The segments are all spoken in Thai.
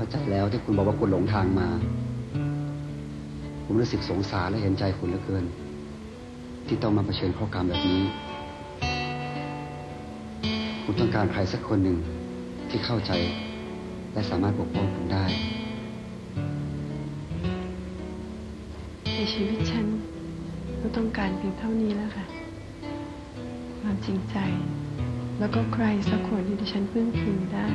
เข้าใจแล้วที่คุณบอกว่าคุณหลงทางมา ผมรู้สึกสงสารและเห็นใจคุณเหลือเกิน ที่ต้องมาเผชิญข้อกรรมแบบนี้ คุณต้องการใครสักคนหนึ่งที่เข้าใจ และสามารถปกป้องคุณได้ ในชีวิตฉันก็ต้องการเพียงเท่านี้แล้วค่ะ ความจริงใจ แล้วก็ใครสักคนที่ดิฉันพึ่งพิงได้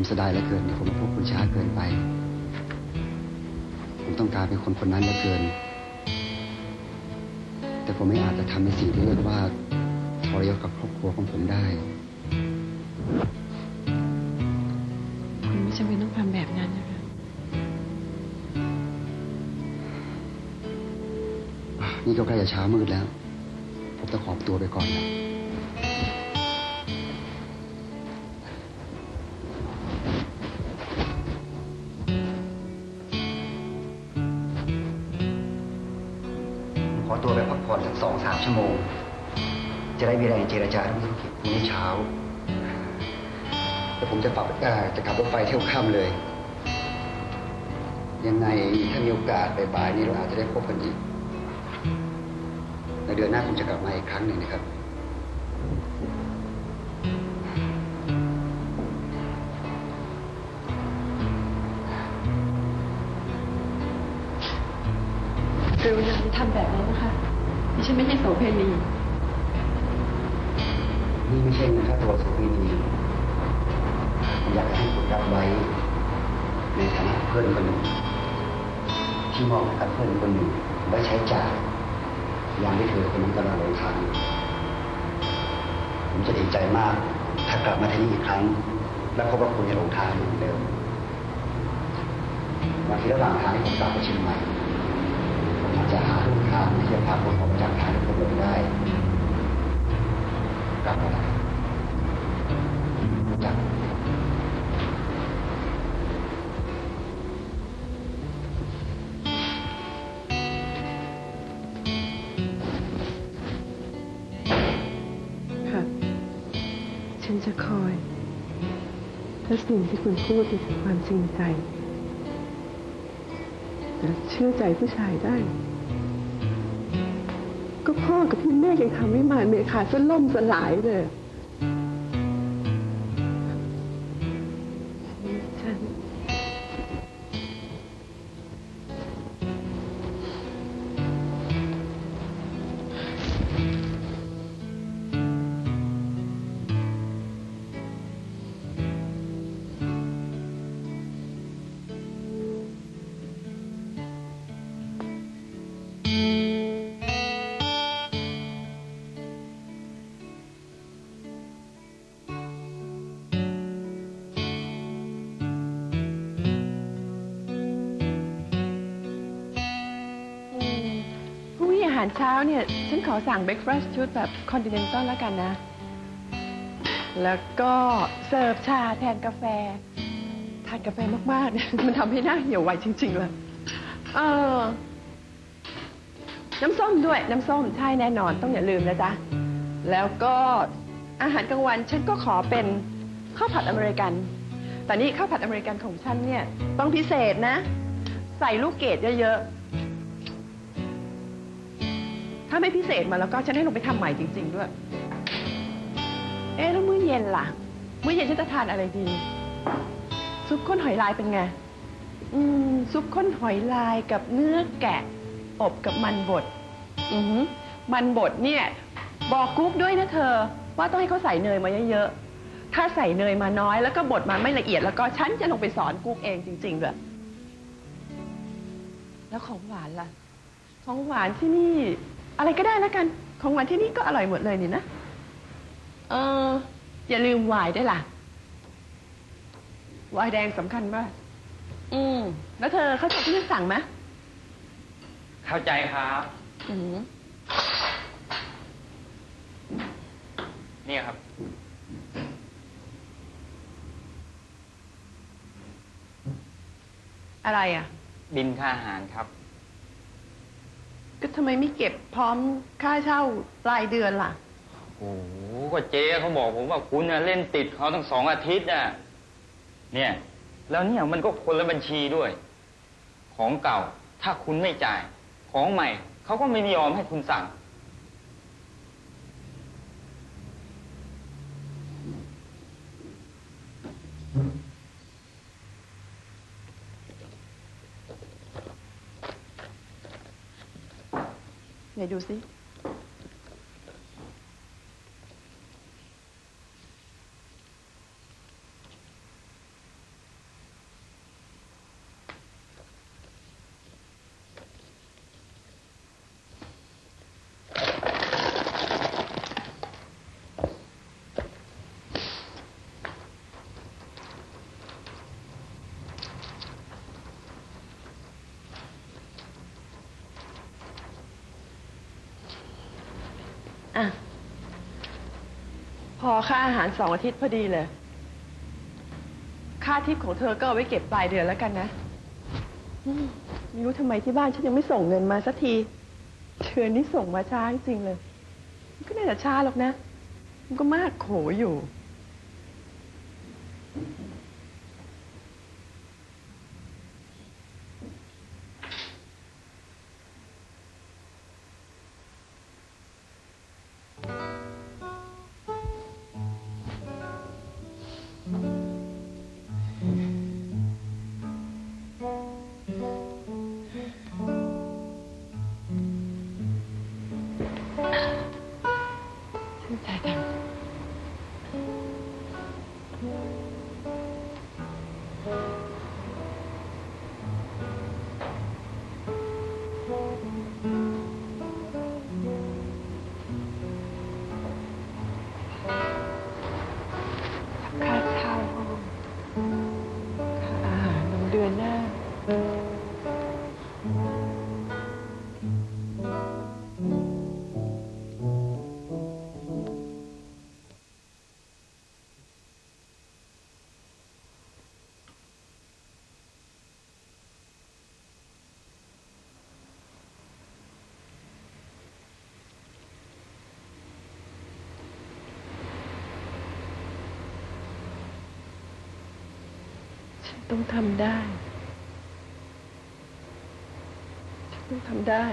ผมเสียดายเหลือเกินที่ผมมาพบคุณช้าเกินไป ผมต้องการเป็นคนคนนั้นเหลือเกิน แต่ผมไม่อาจจะทำในสิ่งที่เรียกว่าทรยศกับครอบครัวของผมได้คุณไม่จำเป็นต้องทำแบบนั้นนะคะนี่ก็ใกล้จะเช้ามืดแล้ว ผมจะขอตัวไปก่อนนะ ชั่วโมง จะได้มีแรงเจรจาเรื่องธุรกิจพรุ่งนี้เช้า แล้วผมจะปรับเอ่อจะขับรถไฟเที่ยวค่ำเลย ยังไงถ้ามีโอกาสบ่ายๆนี้เราอาจจะได้พบกันอีกในเดือนหน้าผมจะกลับมาอีกครั้งหนึ่งนะครับกรุณาอย่าทำแบบนี้นะคะ ดิฉันไม่ใช่โสเพณีนี่ไม่ใช่เงินค่าตัวสุพีนีผมอยากให้คุณรับไว้ในฐานะเพื่อนคนหนึ่งที่มอบให้กับเพื่อนคนหนึ่งไว้ใช้จ่ายยามที่เธอคนนั้นกำลังหลงทางผมจะดีใจมาก ถ้ากลับมาที่นี่อีกครั้ง และพบว่าคุณยังหลงทางอยู่เหมือนเดิมบางทีระหว่างทางที่ผมกลับไปเชียงใหม่ จจะหาลูกทางที่จะพาผมออกจากทางที่ผมหลงได้กลับมาได้จากค่ะ ฉันจะคอยถ้าสิ่งที่คุณพูดเป็นความจริงใจ แต่เชื่อใจผู้ชายได้ก็ พ่อกับพี่แม่ยังทำให้มารเมฆาสล่มสลายเลย หารเช้าเนี่ย ฉันขอสั่งเบรคฟาสต์ชุดแบบคอนติเนนตัลแล้วกันนะ แล้วก็เสิร์ฟชาแทนกาแฟ ทานกาแฟมากๆเนี่ยมันทำให้หน้าเหี่ยวไวจริงๆเลยเออ น้ำส้มด้วย น้ำส้มใช่แน่นอนต้องอย่าลืมนะจ๊ะ แล้วก็อาหารกลางวันฉันก็ขอเป็นข้าวผัดอเมริกัน แต่นี่ข้าวผัดอเมริกันของฉันเนี่ยต้องพิเศษนะ ใส่ลูกเกดเยอะๆาไม่พิเศษมาแล้วก็ฉันให้ลงไปทำใหม่จริง ๆ ด้วย เอ๊ะแล้วมื้อเย็นล่ะ มื้อเย็นฉันจะทานอะไรดี ซุปข้นหอยลายเป็นไง อืม ซุปข้นหอยลายกับเนื้อแกะ อบกับมันบด อือหือมันบดเนี่ย บอกกุ๊กด้วยนะเธอ ว่าต้องให้เขาใส่เนยมาเยอะๆ ถ้าใส่เนยมาน้อยแล้วก็บดมาไม่ละเอียดแล้วก็ฉันจะลงไปสอนกุ๊กเองจริงๆด้วยแล้วของหวานล่ะ ของหวานที่นี่ อะไรก็ได้แล้วกัน ของหวานที่นี่ก็อร่อยหมดเลยนี่นะ เออ อย่าลืมไวน์ด้วยล่ะไวน์แดงสำคัญมาก อืม แล้วเธอเข้าใจที่ฉันสั่งไหมเข้าใจครับ อืมนี่ครับ อะไรอะ บินค่าอาหารครับ ก็ทำไมไม่เก็บพร้อมค่าเช่ารายเดือนล่ะ โอ้โหก็เจ๊เขาบอกผมว่าคุณน่ะเล่นติดเขาทั้งสองอาทิตย์น่ะ เนี่ย แล้วเนี่ยมันก็คนละบัญชีด้วย ของเก่าถ้าคุณไม่จ่าย ของใหม่เขาก็ไม่ยอมให้คุณสั่ง ไหนดู พอค่าอาหารสองอาทิตย์พอดีเลย ค่าทิปของเธอก็เอาไว้เก็บปลายเดือนแล้วกันนะอืมไม่รู้ทำไมที่บ้านฉันยังไม่ส่งเงินมาสักทีเดือนนี้ส่งมาช้าจริงๆเลยมันก็น่าจะช้าหรอกนะ มันก็มากโขอยู่ ต้องทำได้ ต้องทำได้